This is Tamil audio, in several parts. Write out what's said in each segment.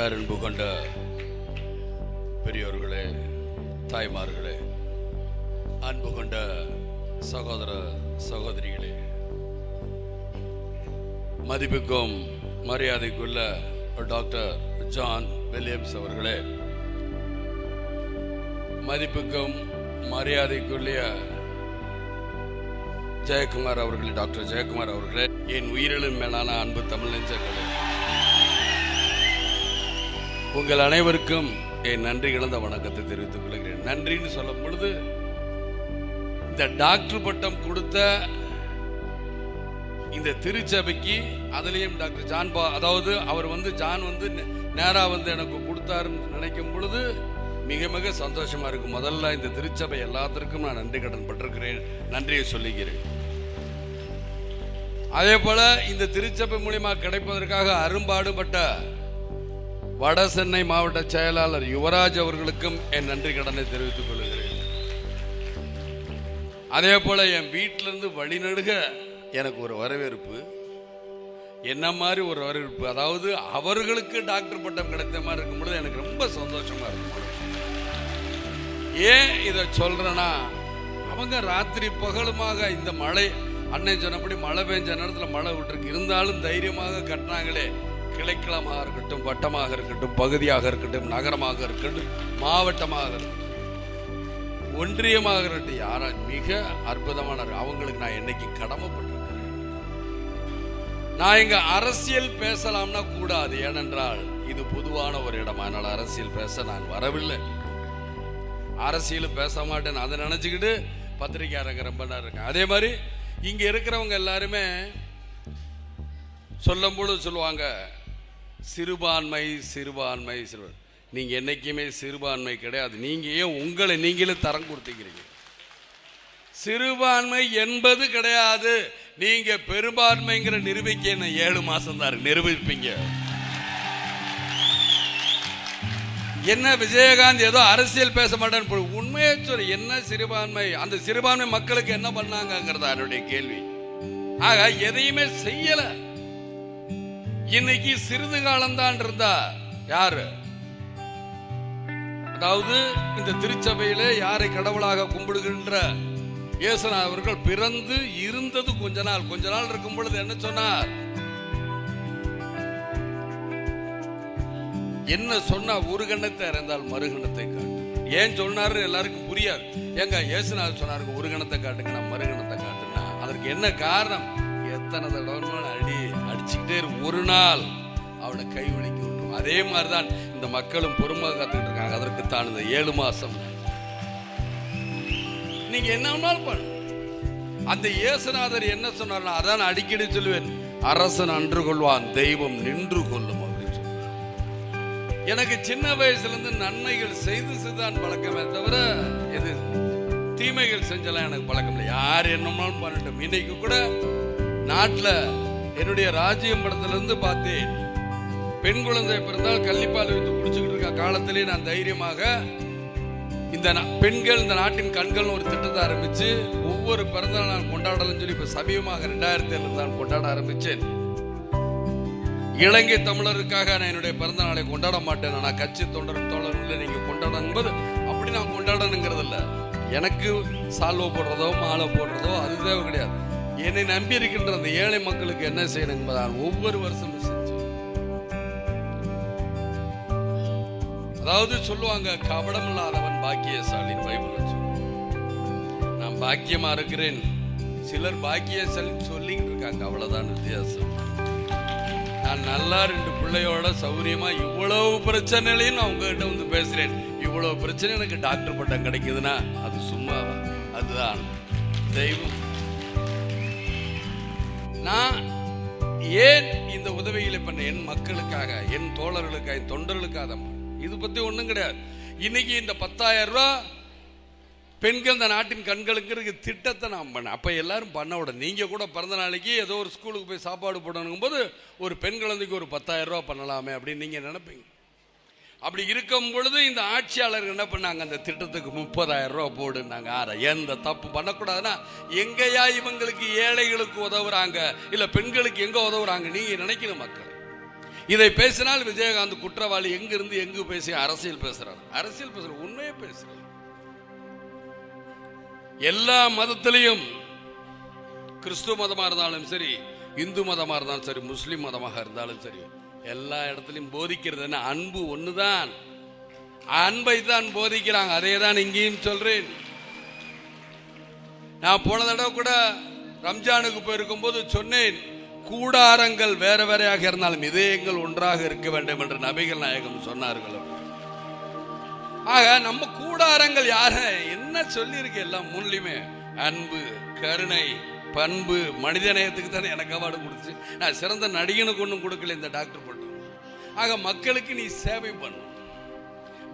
பேரன்பு கொண்ட பெரியோர்களே தாய்மார்களே அன்பு கொண்ட சகோதர சகோதரிகளே மதிப்புக்கும் மரியாதைக்குள்ள டாக்டர் ஜான் வில்லியம்ஸ் அவர்களே மதிப்புக்கும் மரியாதைக்குரிய ஜெயக்குமார் அவர்களே டாக்டர் ஜெயக்குமார் அவர்களே என் உயிரிலும் மேலான அன்பு தமிழ் நெஞ்சங்களே. உங்கள் அனைவருக்கும் என் நன்றி கலந்த வணக்கத்தை தெரிவித்துக் கொள்கிறேன். நன்றின்னு சொல்லும் பொழுது இந்த டாக்டர் பட்டம் கொடுத்த இந்த திருச்சபைக்கு அதுலேயும் டாக்டர் ஜான் பா அதாவது அவர் வந்து ஜான் வந்து நே- வந்து எனக்கு கொடுத்தாருன்னு நினைக்கும் பொழுது மிக மிக சந்தோஷமாக இருக்கும். முதல்ல இந்த திருச்சபை எல்லாத்திற்கும் நான் நன்றி கடன் பட்டிருக்கிறேன் நன்றியை சொல்லுகிறேன் அதே போல் இந்த திருச்சபை மூலியமாக கிடைப்பதற்காக அரும்பாடுபட்ட வட சென்னை மாவட்ட செயலாளர் யுவராஜ் அவர்களுக்கும் என் நன்றி கடனை தெரிவித்துக் கொள்கிறேன். அதே போல என் வீட்டிலிருந்து வழிநடுக எனக்கு ஒரு வரவேற்பு. என்ன மாதிரி ஒரு வரவேற்பு? அதாவது அவர்களுக்கு டாக்டர் பட்டம் கிடைத்த மாதிரி இருக்கும் பொழுது எனக்கு ரொம்ப சந்தோஷமா இருக்கும். ஏன் இதை சொல்றேன்னா அவங்க ராத்திரி பகலுமாக இந்த மழை அன்னை சொன்னபடி மழை பெஞ்ச நேரத்தில் மழை விட்டுருக்கு. இருந்தாலும் தைரியமாக கட்டினாங்களே. கிளைக்களமாக இருக்கட்டும் வட்டமாக இருக்கட்டும் பகுதியாக இருக்கட்டும் நகரமாக இருக்கட்டும் மாவட்டமாக இருக்கட்டும். ஒன்றியமாக இருக்கட்டும் யாரா மிக அற்புதமான அவங்களுக்கு நான் என்னைக்கு கடமைப்பட்டிருக்கிறேன்? நான் இங்க அரசியல் பேசலாம்னா கூடாது. ஏனென்றால் இது பொதுவான ஒரு இடம். அதனால அரசியல் பேச நான் வரவில்லை. அரசியலும் பேச மாட்டேன். அதை நினச்சிக்கிட்டு பத்திரிக்கையாளங்க ரொம்ப நேரம் இருக்கேன் அதே மாதிரி இங்கே இருக்கிறவங்க எல்லாருமே சொல்லும்போது சொல்லுவாங்க சிறுபான்மை சிறுபான்மை சிறுபான்மை. நீங்கள் என்றைக்குமே சிறுபான்மை கிடையாது. நீங்கள் ஏன் உங்களை நீங்களே தரம் கொடுத்துக்கிறீங்க? சிறுபான்மை என்பது கிடையாது. நீங்க பெரும்பான்மைங்கிற நிரூபிக்க என்ன ஏழு மாசம் தான் நிரூபிப்பீங்க. என்ன விஜயகாந்த் ஏதோ அரசியல் பேச மாட்டேன்னு உண்மையை சொல்லு என்ன சிறுபான்மை? அந்த சிறுபான்மை மக்களுக்கு என்ன பண்ணாங்கங்கிறது என்னுடைய கேள்வி. ஆக எதையுமே செய்யலை. இன்னைக்கு சிறிது காலம்தான் இருந்தா யாரு? அதாவது இந்த திருச்சபையில யாரை கடவுளாக கும்பிடுகின்ற இயேசுனா அவர்கள் பிறந்து இருந்தது கொஞ்ச நாள். கொஞ்ச நாள் இருக்கும் பொழுது என்ன சொன்னார்? என்ன சொன்னா ஒரு கணத்தை இறந்தால் மறுகணத்தை காட்டு. ஏன் சொன்னாரு எல்லாருக்கும் புரியாது. ஏங்க இயேசுநாதர் சொன்னாருங்க ஒரு கணத்தை காட்டுங்க நான் மறுகணத்தை காட்டுனா அதற்கு என்ன காரணம்? எத்தனை தடவை அடி ஒரு நாள் அவனை கை வலிக்கு விட்டுரும். அதே மாதிரிதான் இந்த மக்களும் பொறுமையாக காத்துக்கிட்டு இருக்காங்க. அதற்கு தான் இந்த ஏழு மாசம். நீங்க என்ன வேணாலும் பண்ணு. அந்த இயேசுநாதர் என்ன சொன்னார்னா அதான் அடிக்கடி சொல்லுவேன் அரசன் அன்று கொள்வான் தெய்வம் நின்று கொள்ளும் அப்படின்னு சொல்லி எனக்கு சின்ன வயசுலேருந்து நன்மைகள் செய்து செய்தான் பழக்கமே தவிர எது தீமைகள் செஞ்சலாம் எனக்கு பழக்கம் இல்லை. யார் என்னமாலும் பண்ணட்டும். இன்னைக்கு கூட நாட்டில் என்னுடைய ராஜ்யம் படத்திலிருந்து பார்த்தேன். பெண் குழந்தை பிறந்தால் கள்ளிப்பால் வைத்து குடிச்சுக்கிட்டு இருக்க காலத்திலே நான் தைரியமாக இந்த பெண்கள் இந்த நாட்டின் கண்கள்னு ஒரு திட்டத்தை ஆரம்பிச்சு ஒவ்வொரு பிறந்த நாள் கொண்டாடலன்னு சொல்லி இப்ப சமீபமாக ரெண்டாயிரத்தி ஏழு தான் கொண்டாட ஆரம்பிச்சேன். இலங்கை தமிழருக்காக நான் என்னுடைய பிறந்த நாளை கொண்டாட மாட்டேன். நான் கட்சி தொண்டர் தோழர்களை நீங்க கொண்டாடணும் என்பது அப்படி நான் கொண்டாடணுங்கிறது இல்லை எனக்கு சால்வை போடுறதோ மாலை போடுறதோ அது தேவை கிடையாது. என்னை நம்பி இருக்கின்ற அந்த ஏழை மக்களுக்கு என்ன செய்யணும் என்பதான் ஒவ்வொரு வருஷமும் செஞ்சு. அதாவது சொல்லுவாங்க கபடம் இல்லாதவன் பாக்கியசாலின் பைபிள் நான் பாக்கியமா இருக்கிறேன். சிலர் பாக்கியசாலின்னு சொல்லிக்கிட்டு இருக்காங்க அவ்வளவுதான் வித்தியாசம். நான் நல்லா ரெண்டு பிள்ளையோட சௌரியமா இவ்வளவு பிரச்சனையிலையும் நான் உங்ககிட்ட வந்து பேசுறேன். இவ்வளவு பிரச்சனை எனக்கு டாக்டர் பட்டம் கிடைக்குதுன்னா அது சும்மாவா? அதுதான். தெய்வம். நான் ஏன் இந்த உதவிகளை பண்ண என் மக்களுக்காக என் தோழர்களுக்காக என் தொண்டர்களுக்காக இது பத்தி ஒன்றும் கிடையாது. இன்னைக்கு இந்த பத்தாயிரம் ரூபா பெண்கள் இந்த நாட்டின் கண்களுக்கு திட்டத்தை நான் பண்ணேன். அப்போ எல்லாரும் பண்ண விட நீங்கள் கூட பிறந்த நாளைக்கு ஏதோ ஒரு ஸ்கூலுக்கு போய் சாப்பாடு போடணுங்கும்போது ஒரு பெண் குழந்தைக்கு ஒரு பத்தாயிரம் ரூபா பண்ணலாமே அப்படின்னு நீங்கள் நினைப்பீங்க. அப்படி இருக்கும் பொழுது இந்த ஆட்சியாளர்கள் என்ன பண்ணாங்க? அந்த திட்டத்துக்கு முப்பதாயிரம் ரூபா போடுனாங்க ஆற எந்த தப்பு பண்ணக்கூடாதுன்னா எங்கேயா இவங்களுக்கு ஏழைகளுக்கு உதவுறாங்க இல்லை பெண்களுக்கு எங்கே உதவுறாங்க நீங்கள் நினைக்கணும் மக்கள். இதை பேசினால் விஜயகாந்த் குற்றவாளி எங்கிருந்து எங்கு பேசி அரசியல் பேசுறாரு? அரசியல் பேசுற உண்மையே பேசுறாரு. எல்லா மதத்திலையும் கிறிஸ்துவ மதமாக இருந்தாலும் சரி இந்து மதமாக இருந்தாலும் சரி முஸ்லீம் மதமாக இருந்தாலும் சரி எல்லா இடத்துலையும் போதிக்கிறது என்ன? அன்பு ஒண்ணுதான். அன்பை தான் போதிக்கிறாங்க. அதே தான் இங்கேயும் சொல்றேன். நான் போன தடவை கூட ரம்ஜானுக்கு போயிருக்கும் போது சொன்னேன் கூடாரங்கள் வேற வேறையாக இருந்தாலும் இதயங்கள் ஒன்றாக இருக்க வேண்டும் என்று நபிகள் நாயகம் சொன்னார்கள். ஆக நம்ம கூடாரங்கள் யார? என்ன சொல்லியிருக்கு எல்லாம் முன்லையுமே அன்பு கருணை பண்பு மனிதநேயத்துக்கு தானே எனக்கு அவார்டு கொடுத்துச்சு. நான் சிறந்த நடிகனுக்கு ஒன்றும் கொடுக்கல இந்த டாக்டர் பட்டம் ஆக மக்களுக்கு நீ சேவை பண்ணும்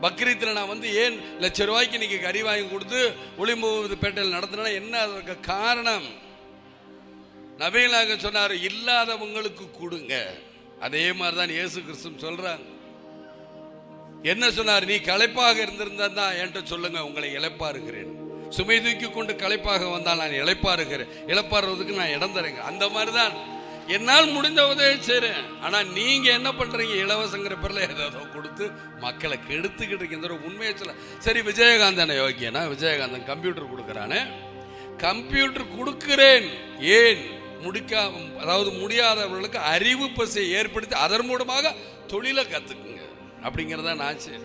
பக்ரீத்தில் நான் வந்து ஏன் லட்ச ரூபாய்க்கு நீங்கள் கறி வாங்கி கொடுத்து ஒளிம்பு பேட்டையில் நடத்தினா என்ன அதற்கு காரணம்? நவீனாக சொன்னார் இல்லாதவங்களுக்கு கொடுங்க. அதே மாதிரி தான் இயேசு கிறிஸ்து சொல்கிறாங்க என்ன சொன்னார்? நீ களைப்பாக இருந்திருந்தா தான் என்கிட்ட சொல்லுங்க உங்களை இழைப்பா இருக்கிறேன் சுமை தூக்கி கொண்டு களைப்பாக வந்தால் நான் இழைப்பா இருக்கிறேன் இழப்பாடுறதுக்கு நான் இடம் தரேங்க. அந்த மாதிரி தான் என்னால் முடிந்த உதவி செய்கிறேன் ஆனா நீங்க என்ன பண்றீங்க? இலவசங்கிற பேரில் ஏதோ கொடுத்து மக்களை கெடுத்துக்கிட்டு இருக்கீங்க. உண்மையை சொல்ல. சரி விஜயகாந்தன் யோகியனா விஜயகாந்தன் கம்ப்யூட்டர் கொடுக்குறானே. கம்ப்யூட்டர் கொடுக்கிறேன். ஏன்? முடிக்கா அதாவது முடியாதவர்களுக்கு அறிவு பசியை ஏற்படுத்தி அதன் மூலமாக தொழிலை கத்துக்குங்க. அப்படிங்கிறதான் நான் சரி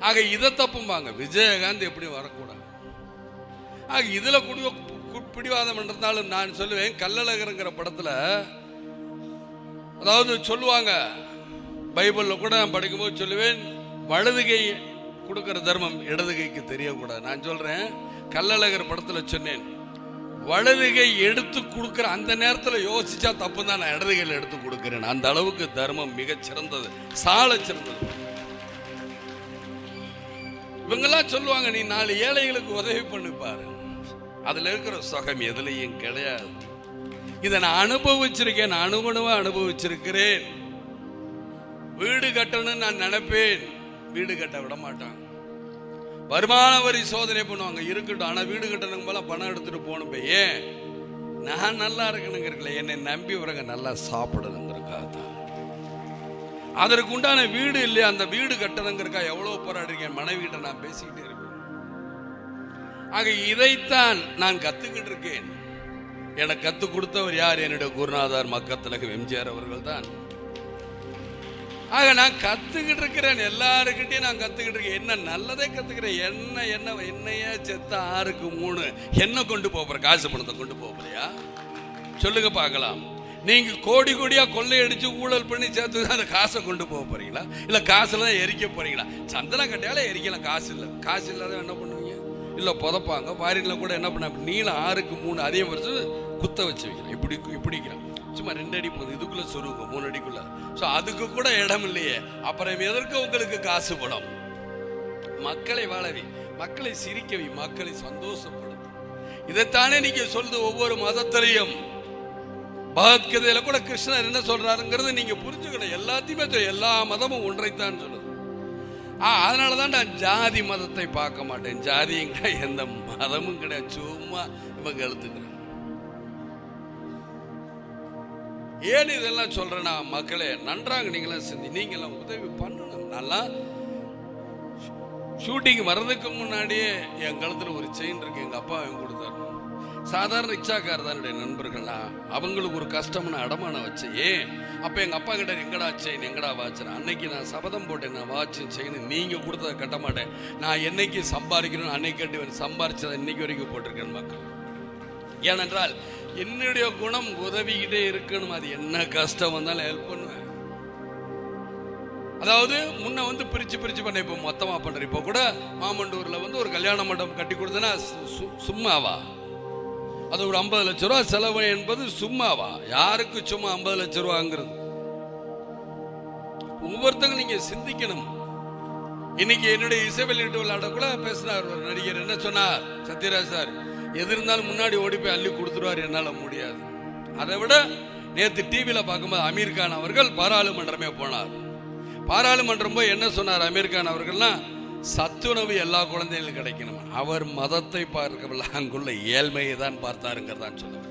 ஆக இதை தப்பும்பாங்க. விஜயகாந்த் எப்படி வரக்கூடாது? ஆக இதில் குடி பிடிவாதம் இருந்தாலும் நான் சொல்லுவேன் கல்லழகருங்கிற படத்தில் அதாவது சொல்லுவாங்க பைபிளில் கூட நான் படிக்கும்போது சொல்லுவேன் வலதுகை கொடுக்குற தர்மம் இடதுகைக்கு தெரியக்கூடாது. நான் சொல்கிறேன் கல்லழகர் படத்தில் சொன்னேன் வலதுகை எடுத்து கொடுக்குற அந்த நேரத்தில் யோசிச்சா தப்பு தான் நான் இடதுகையில் எடுத்து கொடுக்குறேன். அந்த அளவுக்கு தர்மம் மிகச் சிறந்தது சிறந்தது. இவங்கெல்லாம் சொல்லுவாங்க நீ நாலு ஏழைகளுக்கு உதவி பண்ணி பாரு. அதில் இருக்கிற சுகம் எதுலையும் கிடையாது. இதை நான் அனுபவிச்சிருக்கேன் நான் அனுபவிச்சிருக்கிறேன். வீடு கட்டணும்னு நான் நினைப்பேன். வீடு கட்ட விட மாட்டாங்க. வருமான வரி சோதனை பண்ணுவாங்க. இருக்கட்டும் ஆனால் வீடு கட்டணுங்க போல பணம் எடுத்துட்டு போகணும் ஏன்? நான் நல்லா இருக்கணுங்கிறக்கல என்னை நம்பி வரங்க நல்லா சாப்பிடணுங்கிறக்காக தான் அதற்கு உண்டான வீடு இல்லையா? அந்த வீடு கட்டணுங்கிறக்கா எவ்வளோ போராடுறீங்க மனைவி கிட்ட நான் பேசிக்கிட்டே இருப்பேன். ஆக இதைத்தான் நான் கத்துக்கிட்டு இருக்கேன். எனக்கு கத்து கொடுத்தவர் யார்? என்னுடைய குருநாதார் மக்கத்திலகம் எம்ஜிஆர் அவர்கள் தான் ஆக நான் கத்துக்கிட்டு இருக்கிறேன். எல்லாருக்கிட்டையும் நான் கத்துக்கிட்டு இருக்கேன். என்ன நல்லதே கத்துக்கிறேன். என்ன என்ன என்னையே செத்த ஆறுக்கு மூணு. என்ன கொண்டு போற? காசு பணத்தை கொண்டு போகலையா சொல்லுங்க பார்க்கலாம். நீங்க கோடி கோடியா கொள்ளையடிச்சு ஊழல் பண்ணி சேர்த்து அந்த காசை கொண்டு போக போறீங்களா? இல்ல காசுல தான் எரிக்க போறீங்களா? சந்தனம் கட்டையால எரிக்கலாம். காசு இல்லை. காசு இல்லாத என்ன பண்ண இல்லை புதைப்பாங்க. பாரின்ல கூட என்ன பண்ண நீளம் ஆறுக்கு மூணு அதே வருஷம் குத்த வச்சு வைக்கிறேன். இப்படி இப்படிக்கிறான் சும்மா ரெண்டு அடி போகுது இதுக்குள்ளே சொருங்க மூணு அடிக்குள்ள. ஸோ அதுக்கு கூட இடம் இல்லையே. அப்புறம் எதற்கு உங்களுக்கு காசு படம் மக்களை வாழவி. மக்களை சிரிக்கவி மக்களை சந்தோஷப்படுத்தும் இதைத்தானே நீங்க சொல்றது ஒவ்வொரு மதத்திலையும். பகவத்கீதையில கூட கிருஷ்ணர் என்ன சொல்றாருங்கிறது நீங்க புரிஞ்சுக்கணும். எல்லாத்தையுமே எல்லா மதமும் ஒன்றைத்தான் சொல்லுது. ஆ அதனால தான் நான் ஜாதி மதத்தை பார்க்க மாட்டேன். ஜாதியும் கிடையாது எந்த மதமும் கிடையாது. சும்மா இவங்க எழுத்துக்கிறேன் ஏன் இதெல்லாம் சொல்றேன்னா மக்களே நன்றாக நீங்களாம் சிந்தி நீங்களாம் உதவி பண்ணணும். நல்லா ஷூட்டிங் வர்றதுக்கு முன்னாடியே என் கழுத்துல ஒரு செயின் இருக்கு. எங்க அப்பா வாங்கி கொடுத்தாரு. சாதாரண ரிக்ஷாக்கார் தான் என்னுடைய நண்பர்கள்னா அவங்களுக்கு ஒரு கஷ்டம்னு அடமானம் வச்சு ஏன்? அப்ப எங்க அப்பா கிட்ட எங்கடா செயின் எங்கடா வாட்சன் அன்னைக்கு நான் சபதம் போட்டேன் நான் வாட்சும் செயின் நீங்க கொடுத்ததை கட்ட மாட்டேன். நான் என்னைக்கு சம்பாதிக்கணும் அன்னைக்கு கட்டுவேன் சம்பாரிச்சதை இன்னைக்கு வரைக்கும் போட்டிருக்கேன் மக்கள். ஏனென்றால் என்னுடைய குணம் உதவிக்கிட்டே இருக்கணும் அது என்ன கஷ்டம் வந்தாலும் ஹெல்ப் பண்ணுவேன். அதாவது முன்ன வந்து பிரிச்சு பிரிச்சு பண்ண இப்போ மொத்தமா பண்ணுற இப்போ கூட மாமண்டூர்ல வந்து ஒரு கல்யாண மண்டபம் கட்டி கொடுத்தனா சும்மாவா? அது ஒரு ஐம்பது லட்ச ரூபா செலவு என்பது சும்மாவா? யாருக்கு சும்மா ஐம்பது லட்ச ரூபாங்கிறது? ஒவ்வொருத்தங்க நீங்க சிந்திக்கணும். இன்னைக்கு என்னுடைய இசை வெளியீட்டு விளையாட கூட பேசினார் ஒரு நடிகர். என்ன சொன்னார்? சத்யராஜ் சார் எது இருந்தாலும் முன்னாடி ஓடி போய் அள்ளி கொடுத்துருவார் என்னால முடியாது. அதை விட நேத்து டிவியில பார்க்கும்போது அமீர் கான் அவர்கள் பாராளுமன்றமே போனார். பாராளுமன்றம் போய் என்ன சொன்னார் அமீர் கான் அவர்கள்லாம் சத்துணவு எல்லா குழந்தைகளுக்கும் கிடைக்கணும்? அவர் மதத்தை பார்க்கவில்லை. அங்குள்ள ஏழ்மையை தான் பார்த்தாருங்கிறதான் சொல்லுவார்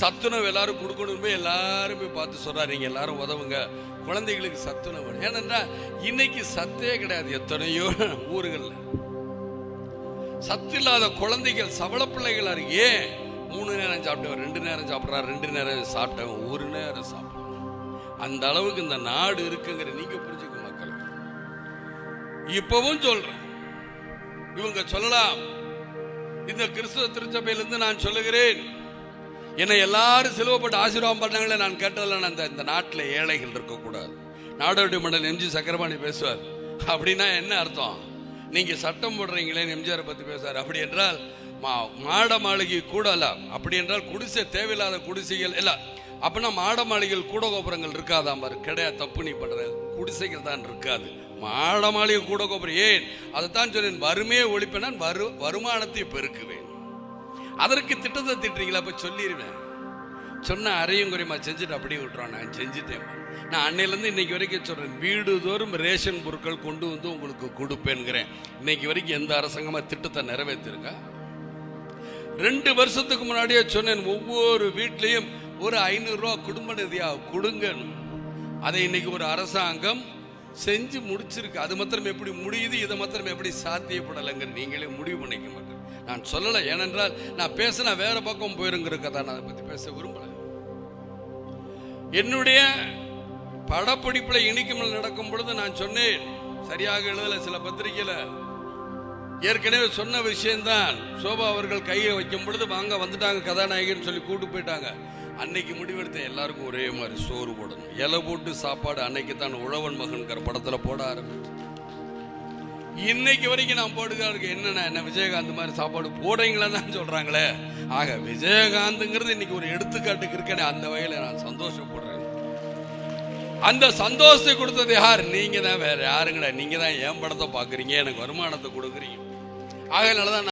சத்துணவு எல்லாரும் கொடுக்கணுமே போய் எல்லாரும் போய் பார்த்து சொல்றாரு. நீங்க எல்லாரும் உதவுங்க. குழந்தைகளுக்கு சத்துணவு வேணும். ஏனென்றால் இன்னைக்கு சத்தே கிடையாது. எத்தனையோ ஊர்கள்ல. சத்து இல்லாத குழந்தைகள் சவள பிள்ளைகள் இருக்கு ஏன் மூணு நேரம் சாப்பிட்டவன் ரெண்டு நேரம் சாப்பிட்றான் ரெண்டு நேரம் சாப்பிட்டவன் ஒரு நேரம் சாப்பிட்றான் அந்த அளவுக்கு இந்த நாடு இருக்குங்கிற நீங்க புரிஞ்சுக்கணும் இப்பவும் சொல்றேன். இவங்க சொல்லலாம். இந்த கிறிஸ்துவ திருச்சபையிலிருந்து நான் சொல்லுகிறேன். என்னை எல்லாரும் சிலுவப்பட்டு ஆசீர்வாதம் பண்ணாங்களே நான் கேட்டதில்ல அந்த இந்த நாட்டில் ஏழைகள் இருக்கக்கூடாது. நாடோடி மண்டல் எம்ஜி சக்கரபாணி பேசுவார். அப்படின்னா என்ன அர்த்தம்? நீங்கள் சட்டம் போடுறீங்களே எம்ஜிஆரை பற்றி பேசுவார். அப்படி என்றால் மா- மாட மாளிகை கூட அல்ல. அப்படி என்றால் குடிசை தேவையில்லாத குடிசைகள் இல்லை. அப்படின்னா மாட மாளிகைகள் கூட கோபுரங்கள் இருக்காதாம் பாரு. கிடையாது தப்பு நீ பண்ணுற குடிசைகள் தான் இருக்காது. மாட மாளிகை கூட கோபுரம். ஏன்? அதைத்தான் சொன்னேன் வறுமையை ஒழிப்பேன் வரு வருமானத்தை பெருக்குவேன். அதற்கு திட்டத்தை திட்டுறீங்களா? அப்போ சொல்லிடுவேன் சொன்ன அரையும் குறையுமா? செஞ்சுட்டு அப்படியே விட்டுறோம் நான் செஞ்சுட்டேன். நான் அன்னையிலேருந்து இன்னைக்கு வரைக்கும் சொல்கிறேன் வீடு தோறும் ரேஷன் பொருட்கள் கொண்டு வந்து உங்களுக்கு கொடுப்பேன்கிறேன் இன்னைக்கு வரைக்கும் எந்த அரசாங்கமாக திட்டத்தை நிறைவேற்றிருக்கா? ரெண்டு வருஷத்துக்கு முன்னாடியே சொன்னேன் ஒவ்வொரு வீட்லேயும் ஒரு ஐநூறுரூவா குடும்ப நிதியாக கொடுங்க அதை இன்னைக்கு ஒரு அரசாங்கம் செஞ்சு முடிச்சிருக்கு. அது மாத்திரம் எப்படி முடியுது இதை மாத்திரம் எப்படி சாத்தியப்படலைங்க நீங்களே முடிவு பண்ணிக்க மாட்டேன் நான் சொல்லலை. ஏனென்றால் நான் பேசினா வேற பக்கம் போயிருங்கிற தான் நான் அதை பற்றி பேச விரும்பல. என்னுடைய படப்பிடிப்பில் இனிக்குமல் நடக்கும் பொழுது நான் சொன்னேன். சரியாக எழுதலை சில பத்திரிகையில். ஏற்கனவே சொன்ன விஷயம்தான். சோபா அவர்கள் கையை வைக்கும் பொழுது வாங்க வந்துட்டாங்க கதாநாயகின்னு சொல்லி கூட்டு போயிட்டாங்க. அன்னைக்கு முடிவெடுத்த எல்லாருக்கும் ஒரே மாதிரி சோறு போடணும். இலை போட்டு சாப்பாடு அன்னைக்கு தான் உழவன் மகன்கிற படத்தில் போட ஆரம்பிச்சு. இன்னைக்கு வரைக்கும் நான் போட்டுக்காருக்கு என்னென்ன என்ன விஜயகாந்த் மாதிரி சாப்பாடு போடுறீங்களா தான் சொல்கிறாங்களே ஆக விஜயகாந்துங்கிறது இன்னைக்கு ஒரு எடுத்துக்காட்டுக்கு இருக்கேனே அந்த வகையில் நான் சந்தோஷப்படுறேன். அந்த சந்தோஷத்தை கொடுத்தது யார்? நீங்கள் தான் வேறு யாருங்கடா? நீங்கள் தான் என் படத்தை பார்க்குறீங்க எனக்கு வருமானத்தை கொடுக்குறீங்க. ஆகையினால தான்